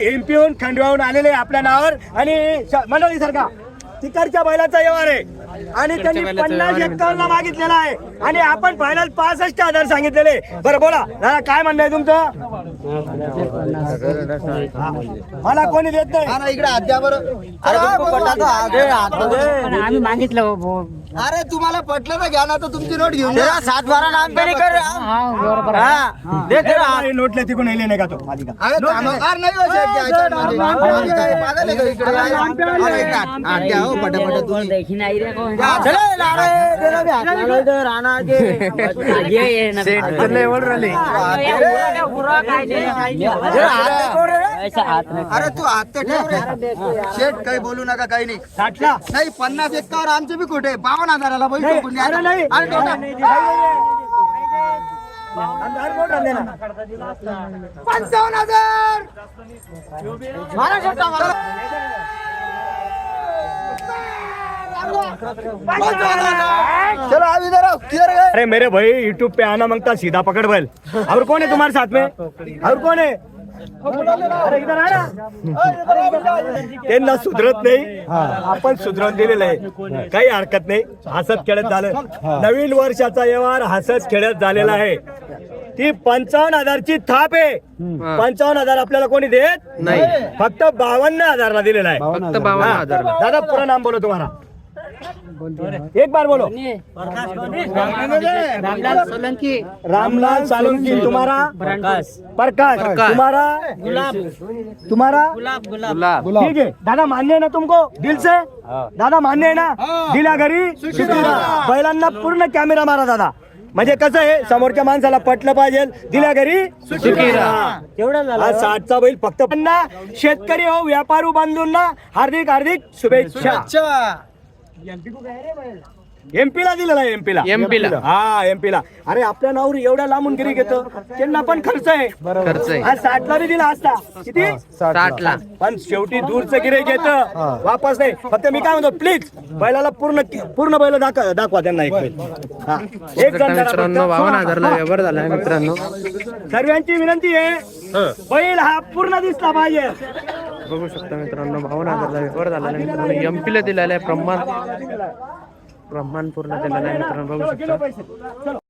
एमपीहून खंडवाहून आलेले आपल्या नावावर आणि मंडळी सारखा तिकडच्या बैलाचा व्यवहार आहे. आणि त्यांनी पन्नास एकावन्न मागितलेला आहे. आणि आपण फायनल पासष्ट हजार सांगितलेले. बरं बोला. दादा काय म्हणणं आहे तुमचं? हा. मला कोणी देत नाही. इकडे अद्यावर आम्ही मागितलं अरे तुम्हाला पटलं ना घ्या ना तर तुमची नोट घेऊन जा सात बारा नाम पे कर. हा, बरोबर नाही, नोटले तिकडून येले नाही का तो? आधी का अरे कामगार नाही हो काय पागल आहे का इकडे? अरे द्या हो, पटापट तुम्ही. द्या. चले, अरे तू हात ठेव शेठ काही बोलू नका काही नाही साठला नाही पन्नास एकावर आमचे बी कुठे बावन्न हजाराला बैल पंचावन्न हजार महाराष्ट्र चलो अभी इधर आओ क्लियर गए अरे मेरे भाई यूट्यूब पे आना मांगता सीधा पकड़ बैल और कौन है तुम्हारे साथ में? और कौन है? अरे इधर त्यांना सुधरत नाही। आपण सुधरवून दिलेलं आहे. काही हरकत नाही. हसत खेळत झालं. नवीन वर्षाचा व्यवहार हसत खेळत झालेला आहे. ती पंचावन्न हजारची थाप आहे. पंचावन्न हजार आपल्याला कोणी देत? नाही. फक्त बावन्न हजारला दिलेला आहे. फक्त बावन्न हजारला. दादा पूरा नाम बोलो तुम्हारा एक बार बोलो. रामलाल सोलंकी. रामलाल सालुंकी. तुम्हारा प्रकाश. प्रकाश. तुम्हारा गुलाब. तुम्हारा गुलाब गुलाब. गुलाब. ठीक है दादा मान्य है ना तुमको? दिल से? दादा मान्य आहे ना? दिला घरी सुखीरा. बैलांना पूर्ण कॅमेरा मारा दादा. म्हणजे कसं आहे समोरच्या माणसाला पटलं पाहिजे. दिल्या घरी हा साठचा बैल फक्त शेतकरी हो व्यापारू बांधूंना हार्दिक हार्दिक शुभेच्छा. अच्छा एमपी ला दिलेला आहे एमपी ला. MP ला. हा एमपी ला. अरे आपल्या नावावर एवढ्या लांबून गिरी घेतो. त्यांना पण खर्च आहे. खर्च आहे. हा साठला बी दिला असता. किती? साठ ला पण शेवटी दूरचं गिरे घेत. वापस नाही. फक्त मी काय म्हणतो प्लीज बैलाला पूर्ण पूर्ण बैल दाखवा दाखवा त्यांना एक बैल. हा. एक जण करा मित्रांनो बावन्न हजारला फक्त. व्यवहार झाला आहे मित्रांनो. सर्वांची विनंती आहे बैल हा पूर्ण दिसला पाहिजे. बघू शकता मित्रांनो बावन्न हजारला व्यवहार झाला आहे मित्रांनो एम ला दिलेला आहे प्रमाण. प्रमाण पूर्ण दिलेला आहे मित्रांनो बघू शकता.